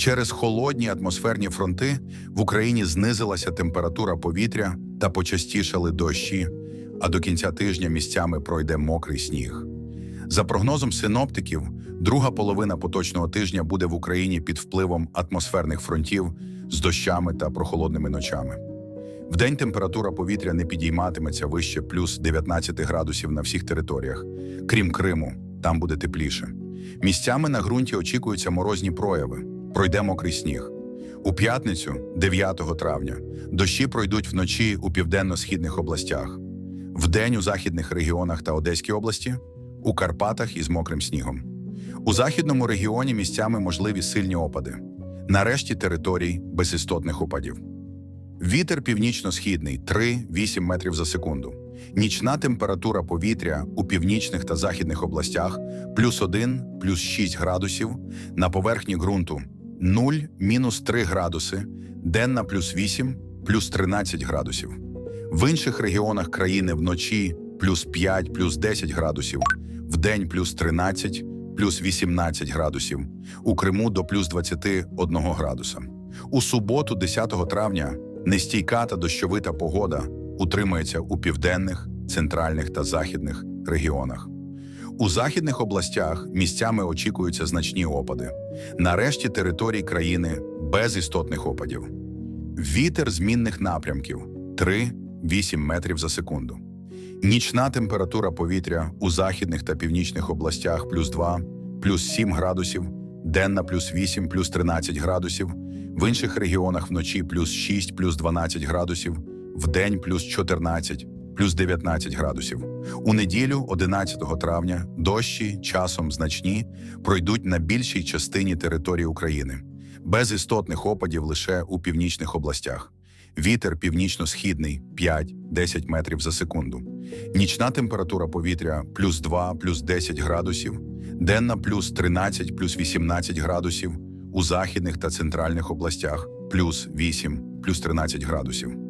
Через холодні атмосферні фронти в Україні знизилася температура повітря та почастішали дощі, а до кінця тижня місцями пройде мокрий сніг. За прогнозом синоптиків, друга половина поточного тижня буде в Україні під впливом атмосферних фронтів з дощами та прохолодними ночами. Вдень температура повітря не підійматиметься вище плюс 19 градусів на всіх територіях, крім Криму, там буде тепліше. Місцями на ґрунті очікуються морозні прояви, пройде мокрий сніг. У п'ятницю, 9 травня, дощі пройдуть вночі у південно-східних областях, вдень у західних регіонах та Одеській області, у Карпатах із мокрим снігом. У західному регіоні місцями можливі сильні опади. Нарешті територій без істотних опадів. Вітер північно-східний 3-8 метрів за секунду. Нічна температура повітря у північних та західних областях плюс 1, плюс 6 градусів, на поверхні ґрунту 0, мінус 3 градуси, денна плюс 8, плюс 13 градусів. В інших регіонах країни вночі плюс 5, плюс 10 градусів, вдень плюс 13, плюс 18 градусів, у Криму до плюс 21 градуса. У суботу, 10 травня, нестійка та дощовита погода утримується у південних, центральних та західних регіонах. У західних областях місцями очікуються значні опади. Нарешті територій країни без істотних опадів. Вітер змінних напрямків 3-8 метрів за секунду. Нічна температура повітря у західних та північних областях плюс 2, плюс 7 градусів, денна плюс 8, плюс 13 градусів, в інших регіонах вночі плюс 6, плюс 12 градусів, вдень плюс 14, плюс 19 градусів. У неділю, 11 травня, дощі часом значні пройдуть на більшій частині території України, без істотних опадів лише у північних областях. Вітер північно-східний 5-10 метрів за секунду. Нічна температура повітря плюс 2, плюс 10 градусів, денна плюс 13, плюс 18 градусів, у західних та центральних областях плюс 8, плюс 13 градусів.